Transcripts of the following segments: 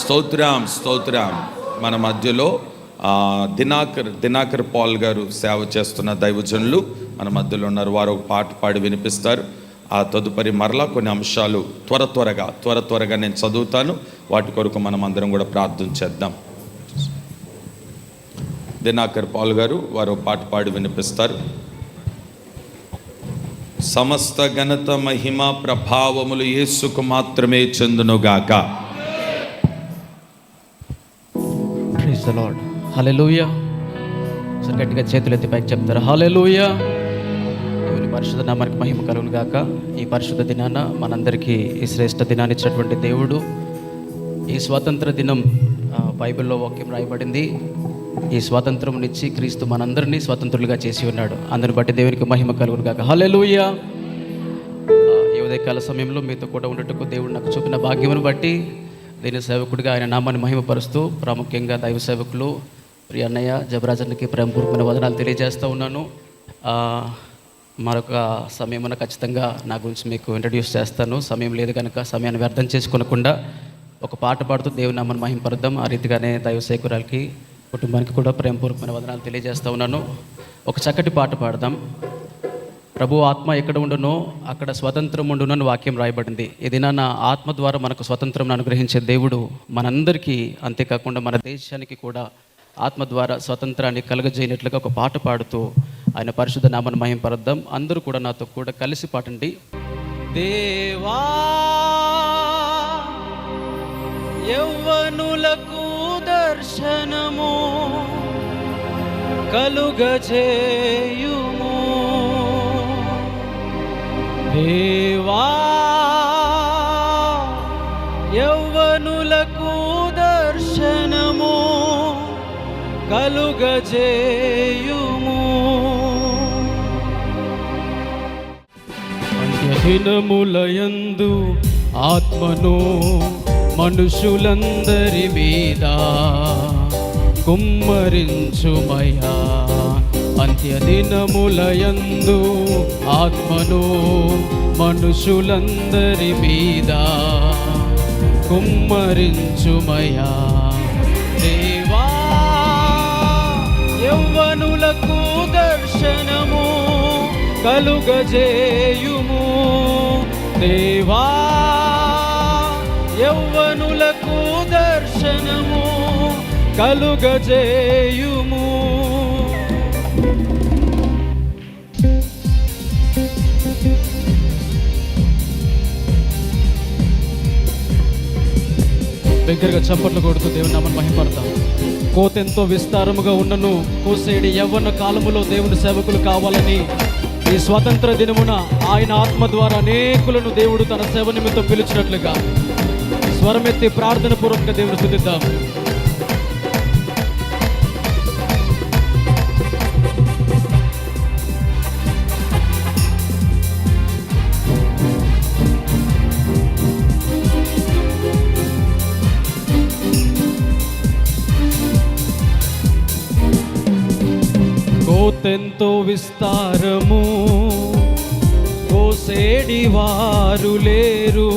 స్తోత్రం స్తోత్రం. మన మధ్యలో దినాకర్ దినాకర్ పాల్ గారు సేవ చేస్తున్న దైవజనులు మన మధ్యలో ఉన్నారు. వారు ఒక పాట పాడి వినిపిస్తారు. ఆ తదుపరి మరలా కొన్ని అంశాలు త్వర త్వరగా త్వర త్వరగా నేను చదువుతాను. వాటి కొరకు మనం అందరం కూడా ప్రార్థన చేద్దాం. దినాకర్ పాల్ గారు వారు పాట పాడి వినిపిస్తారు. సమస్త ఘనత మహిమ ప్రభావములు యేసుకు మాత్రమే చెందునుగాక. ప్రైజ్ ద లార్డ్ హల్లెలూయా ఒకసారి గట్టిగా చేతులు ఎత్తి పైకి చెప్తారు. హల్లెలూయా దేవుని పరిశుద్ధ నామానికి మహిమ కలుగులు గాక. ఈ పరిశుద్ధ దినాన మనందరికీ ఈ శ్రేష్ఠ దినాన్ని ఇచ్చినటువంటి దేవుడు. ఈ స్వాతంత్ర దినం బైబిల్లో వాక్యం రాయబడింది. ఈ స్వాతంత్రమునిచ్చి క్రీస్తు మనందరినీ స్వతంత్రులుగా చేసి ఉన్నాడు. అందరిని బట్టి దేవునికి మహిమ కలుగును గాక. హల్లెలూయా ఆ, ఈ ఉదయకాల సమయంలో మీతో కూడా ఉండటకు దేవుడు నాకు చూపిన భాగ్యమును బట్టి దీని సేవకుడిగా ఆయన నామాన్ని మహిమపరుస్తూ ప్రాముఖ్యంగా దైవ సేవకులు ప్రియ అన్నయ్య జబరాజన్కి ప్రేమపూర్వకమైన వదనాలు తెలియజేస్తూ ఉన్నాను. మరొక సమయమున ఖచ్చితంగా నా గురించి మీకు ఇంట్రడ్యూస్ చేస్తాను. సమయం లేదు కనుక సమయాన్ని వ్యర్థం చేసుకోనకుండా ఒక పాట పాడుతూ దేవుని నామాన్ని మహింపరుద్దాం ఆ రీతిగానే దైవ సేకురాలకి కుటుంబానికి కూడా ప్రేమపూర్వకమైన వదనాలు తెలియజేస్తూ ఉన్నాను. ఒక చక్కటి పాట పాడదాం. ప్రభు ఆత్మ ఎక్కడ ఉండునో అక్కడ స్వతంత్రం ఉండును అని వాక్యం రాయబడింది. ఇది నా ఆత్మ ద్వారా మనకు స్వతంత్రం అనుగ్రహించే దేవుడు మనందరికీ అంతేకాకుండా మన దేశానికి కూడా ఆత్మ ద్వారా స్వతంత్రాన్ని కలుగజేయనట్లుగా ఒక పాట పాడుతూ ఆయన పరిశుద్ధ నామను మహింపరద్దాం. అందరూ కూడా నాతో కూడా కలిసి పాడండి. దేవా యౌవనులకు దర్శనము కలుగజేయుము. దేవా యౌవనులకు దర్శనము కలుగజేయుము. అంత్యహీనములయందు ఆత్మను మనుషులందరి మీద కుమ్మరించుమయా అంత్యదినములయందు ఆత్మను మనుషులందరి మీద కుమ్మరించుమయా. దేవా యౌవనులకు దర్శనము కలుగజేయుము. దేవా యౌవనులకు దర్శనము కలుగజేయుము. దగ్గరగా చప్పట్లు కొడుతూ దేవుని నామని మహిమపడతాం కోతెంతో విస్తారముగా ఉన్నను కోసేడి యవ్వన కాలములో దేవుని సేవకులు కావాలని ఈ స్వాతంత్ర దినమున ఆయన ఆత్మ ద్వారా అనేకులను దేవుడు తన సేవ నిమిత్తం పిలిచినట్లుగా స్వరమెత్తి ప్రార్థన పూర్వకంగా దేవుని స్థుతిద్దాం. కోతెంతో విస్తారము. కోసేడి వారు లేరు.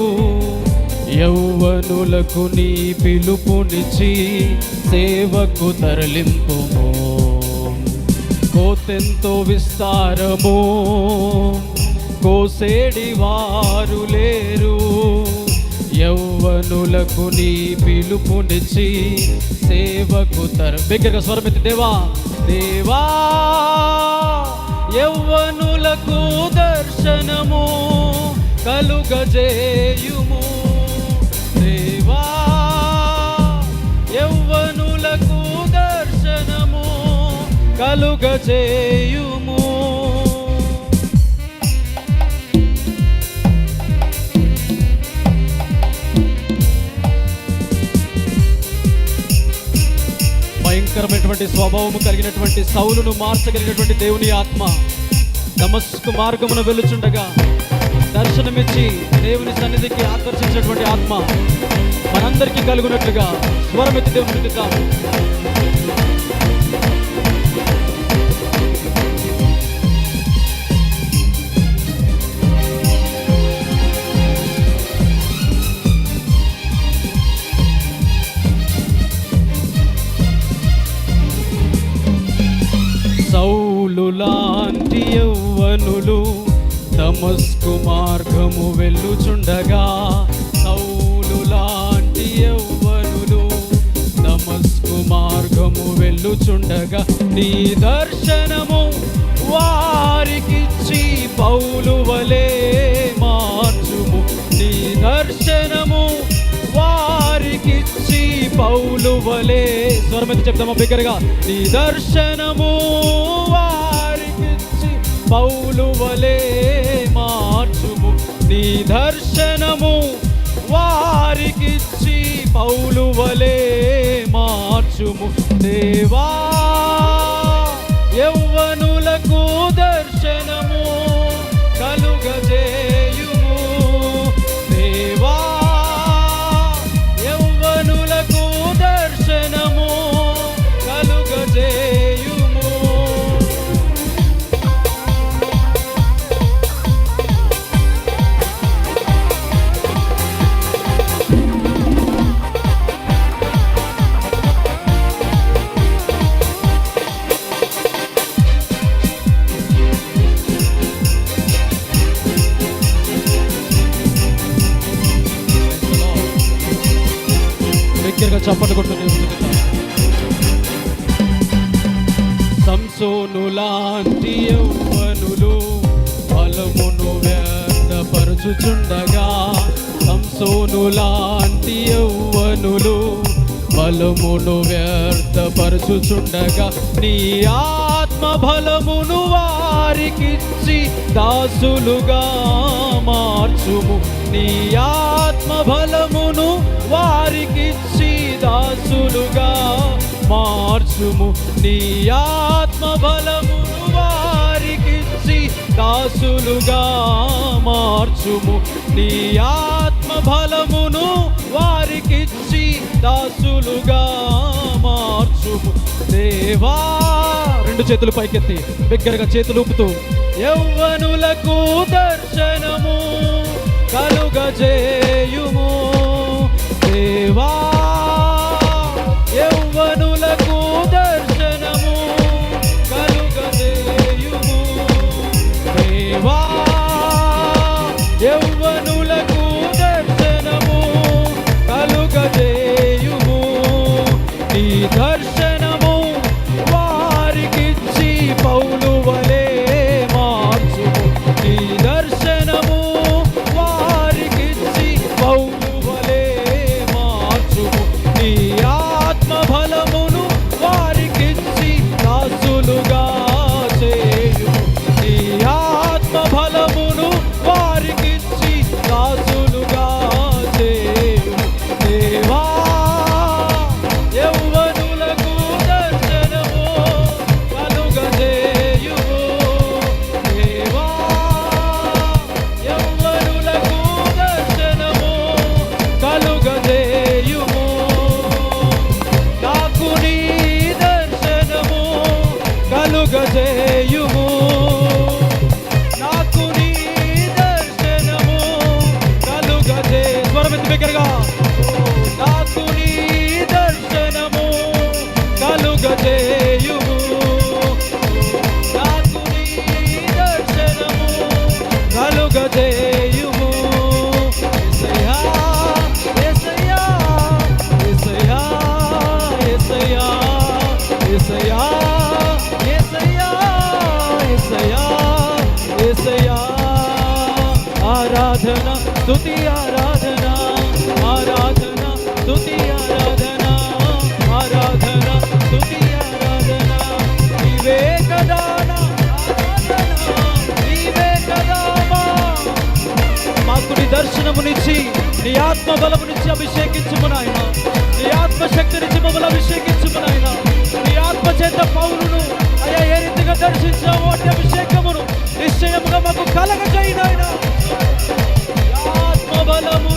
యౌవనులకు నీ పిలుపునిచి సేవకు తరలింపుము. కోతెంతో విస్తారము. కోసేడి వారు లేరు. యౌవనులకు నీ పిలుపునిచ్చి సేవకు తర. బిగ్గరగా స్వరమితి దేవా. దేవా యవ్వనులకు దర్శనము కలుగజేయుము. దేవా యవ్వనులకు దర్శనము కలుగజేయుము. కలిగినటువంటి స్వభావము కలిగినటువంటి సౌలును మార్చగలిగినటువంటి దేవుని ఆత్మ దమస్కు మార్గమున వెలుచుండగా దర్శనమిచ్చి దేవుని సన్నిధికి ఆకర్షించినటువంటి ఆత్మ మనందరికీ కలుగునట్లుగా స్వరమెత్తి దేవుని స్థుతిద్దాం. లాంటి యౌవనులు తమస్కు మార్గము వెళ్ళుచుండగా సౌలు లాంటి యౌవనులు తమస్కు మార్గము వెళ్ళుచుండగా నీ దర్శనము వారికిచ్చి పౌలు వలే మార్చుము నీ దర్శనము వారికిచ్చి పౌలు వలే స్వరమైతే చెప్తామా బిగ్గరగా నీ దర్శనము పౌలు వలే మార్చుము. నీ దర్శనము వారికిచ్చి పౌలు వలే మార్చుము. దేవా దగ్గరగా చప్పట్లు కొట్టుకుని సంసోను లాంటి యౌవనులు బలమును వ్యర్థపరచుచుండగా సంసోను లాంటి యౌవనులు బలమును వ్యర్థపరచుచుండగా నీ ఆత్మ బలమును వారికిచ్చి దాసులుగా మార్చుము. నీ ఆత్మ బలమును వారికిచ్చి దాసులుగా మార్చుము. నీ ఆత్మ బలమును వారికిచ్చి దాసులుగా మార్చుము. నీ ఆత్మ బలమును వారికిచ్చి దాసులుగా మార్చుము. దేవా రెండు చేతులు పైకెత్తి బిగ్గరగా చేతులు ఊపుతూ యవ్వనులకు దర్శనము కలుగజేయుము. దేవా బలమునిచ్చి నీ ఆత్మ బలమునిచ్చి అభిషేకించుము నాయన నీ ఆత్మ శక్తినిచ్చి మమ్మల్ని అభిషేకించుము నాయన నీ ఆత్మ చేత పౌరును అయ్యా ఏ రీతిగా దర్శించావు అట్టి అభిషేకమును నిశ్చయముగా మాకు కలగజైనాయన ఆత్మ బలము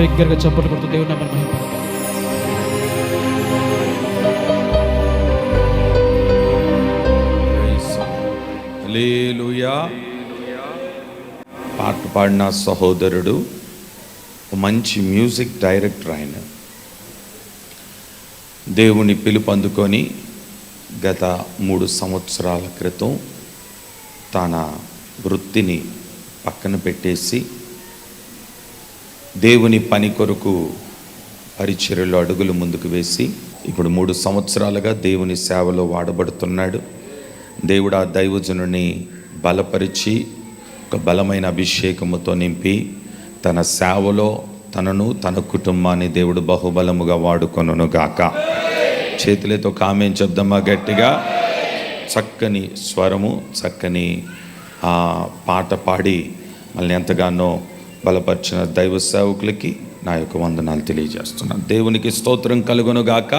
దగ్గరగా చప్పట్లు కొడుతూ దేవుని నమ్మని మహిమ పాట పాడిన సహోదరుడు మంచి మ్యూజిక్ డైరెక్టర్ ఆయన. దేవుని పిలుపు అందుకొని గత మూడు సంవత్సరాల క్రితం తన వృత్తిని పక్కన పెట్టేసి దేవుని పని కొరకు పరిచర్యలో అడుగులు ముందుకు వేసి ఇప్పుడు మూడు సంవత్సరాలుగా దేవుని సేవలో వాడబడుతున్నాడు. దేవుడు ఆ దైవజనుని బలపరిచి ఒక బలమైన అభిషేకముతో నింపి తన సేవలో తనను తన కుటుంబాన్ని దేవుడు బహుబలముగా వాడుకొనును గాక. చేతులతో కామెంట్ చెప్దామా గట్టిగా? చక్కని స్వరము చక్కని ఆ పాట పాడి మళ్ళీ ఎంతగానో బలపరిచిన దైవ సేవకులకి నా యొక్క వందనాలు తెలియజేస్తున్నాను. దేవునికి స్తోత్రం కలుగునుగాక.